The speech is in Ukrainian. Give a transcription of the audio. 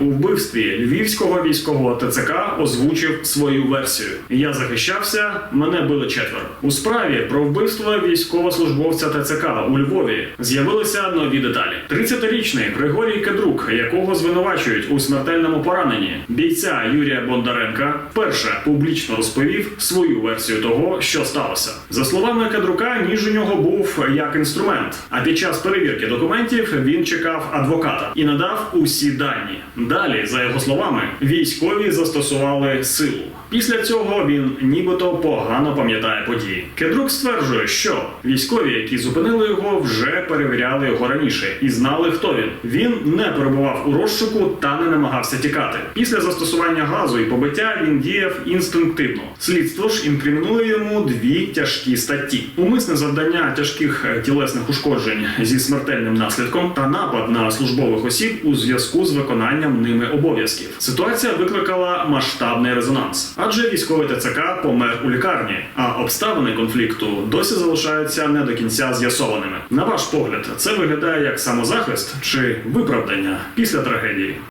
у вбивстві львівського військового ТЦК озвучив свою версію. Я захищався, мене били четверо. У справі про вбивство військовослужбовця ТЦК у Львові з'явилися нові деталі. 30-річний Григорій Кедрук, якого звинувачують у смертельному пораненні бійця Юрія Бондаренка, вперше публічно розповів свою версію того, що сталося. За словами Кедрука, ніж у нього був як інструмент. А під час перевірки документів він чекав адвоката і надав усі дані. Далі, за його словами, військові застосували силу. Після цього він нібито погано пам'ятає події. Кедрук стверджує, що військові, які зупинили його, вже перевіряли його раніше і знали, хто він. Він не перебував у розшуку та не намагався тікати. Після застосування газу і побиття він діяв інстинктивно. Слідство ж інкримінує йому дві тяжкі статті: умисне завдання тяжких е, тілесних ушкоджень зі смертельним наслідком та напад на службових осіб у зв'язку з ними обов'язків. Ситуація викликала масштабний резонанс, адже військовий ТЦК помер у лікарні, а обставини конфлікту досі залишаються не до кінця з'ясованими. На ваш погляд, це виглядає як самозахист чи виправдання після трагедії?